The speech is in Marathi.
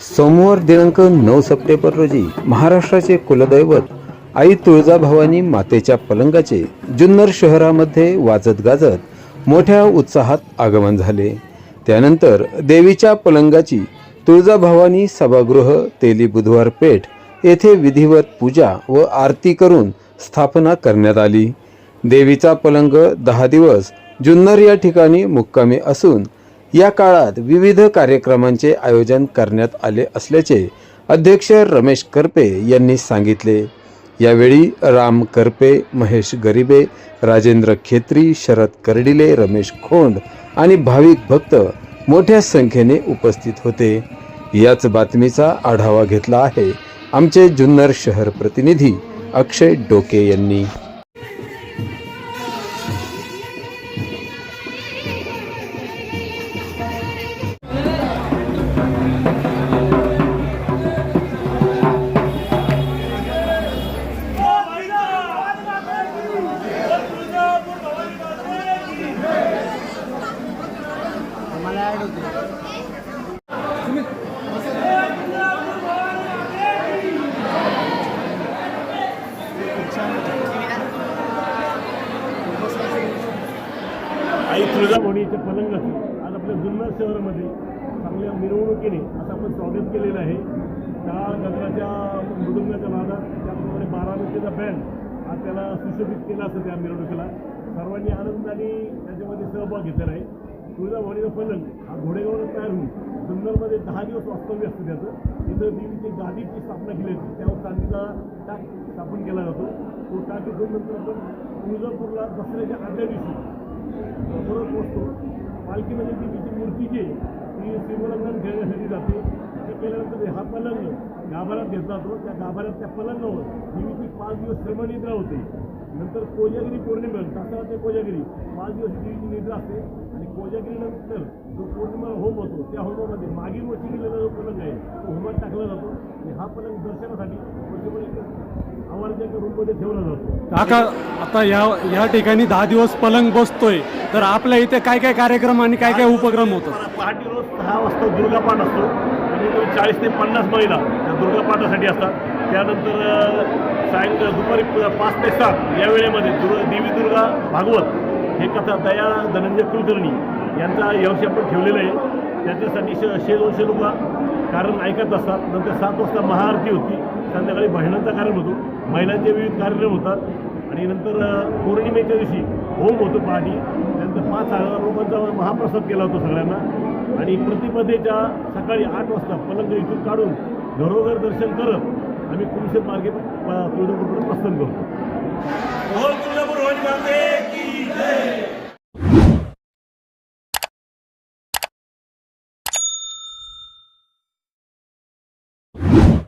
सोमवार दिनांक नऊ सप्टेंबर रोजी महाराष्ट्राचे कुलदैवत आई तुळजाभवानी मातेच्या पलंगाचे जुन्नर शहरामध्ये वाजत गाजत मोठ्या उत्साहात आगमन झाले. त्यानंतर देवीच्या पलंगाची तुळजाभवानी सभागृह तेली बुधवार पेठ येथे विधिवत पूजा व आरती करून स्थापना करण्यात आली. देवीचा पलंग दहा दिवस जुन्नर या ठिकाणी मुक्कामी असून या काळात विविध कार्यक्रमांचे आयोजन करण्यात आले असल्याचे अध्यक्ष रमेश करपे यांनी सांगितले. यावेळी राम करपे महेश गरिबे राजेंद्र खेत्री शरद कर्डिले रमेश खोंड आणि भाविक भक्त मोठ्या संख्येने उपस्थित होते. याच बातमीचा आढावा घेतला आहे आमचे जुन्नर शहर प्रतिनिधी अक्षय डोके यांनी. मला आई तुळजाभवानीच्या पलंग आज आपल्या जुन्नर शहरामध्ये चांगल्या मिरवणुकीने असं आपण स्वागत केलेलं आहे. त्या गजराच्या मृदुंगाच्या नादात त्याप्रमाणे बारामतीचा बँड आज त्याला सुशोभित केला असतं त्या मिरवणुकीला. सर्वांनी आनंदाने त्याच्यामध्ये सहभाग घेतलेला आहे. तुळजाभवानीचा पलंग हा घोडेगावला तयार होऊन जुन्नरमध्ये दहा दिवस वास्तव्य असतं त्याचं. इथं देवीची गादीची स्थापना केली होती त्यावर चांदीचा टाक स्थापन केला जातो. तो टाक इथून नंतर आपण तुळजापूरला दसऱ्याच्या आदल्या दिवशी परत पोचतो. पालखीमध्ये देवीची मूर्ती जी आहे, ती शिवलंगण खेळण्यासाठी जाते. ते केल्यानंतर हा पलंग गाभाऱ्यात घेतला जातो त्या गाभाऱ्यात त्या पलंगावर देवीची पाच दिवस श्रमनिद्रा होते. नंतर कोजागिरी पौर्णिमा दसरा ते कोजागिरी पाच दिवस देवीची निद्रा असते आणि कोजागिरीनंतर जो पौर्णिमा होम होतो त्या होमामध्ये मागील वर्षी गेलेला जो पलंग आहे तो होमात टाकला जातो. आणि हा पलंग दर्शनासाठी आवाराच्या एका रूममध्ये ठेवला जातो. काका आता या या ठिकाणी दहा दिवस पलंग बसतोय. तर आपल्या इथे काय काय कार्यक्रम आणि काय काय उपक्रम होतात पहाटे रोज सहा वाजता दुर्गापाठ असतो. आणि चाळीस ते पन्नास महिला. दुर्गापाठासाठी असतात. त्यानंतर अ, सायंकाळ दुपारी पाच ते सात या वेळेमध्ये दुर्गा देवी दुर्गा भागवत हे कथा दया धनंजय कुलकर्णी यांचा व्यवसाय आपण ठेवलेलं आहे. त्याच्यासाठी श शे दोनशे लोक कारण ऐकत असतात. नंतर सात वाजता महाआरती होती. संध्याकाळी भजनांचा कार्यक्रम होतो. महिलांचे विविध कार्यक्रम होतात. आणि नंतर पौर्णिमेच्या दिवशी होम होतो पहाटी. त्यानंतर पाच हजार लोकांचा महाप्रसाद केला होता सगळ्यांना. आणि प्रतिपदेच्या सकाळी आठ वाजता पलंग इथून काढून घरोघर दर्शन करत आम्ही कुरुक्षेत्र मार्गे तुळजापूरकडे प्रस्थान करतो.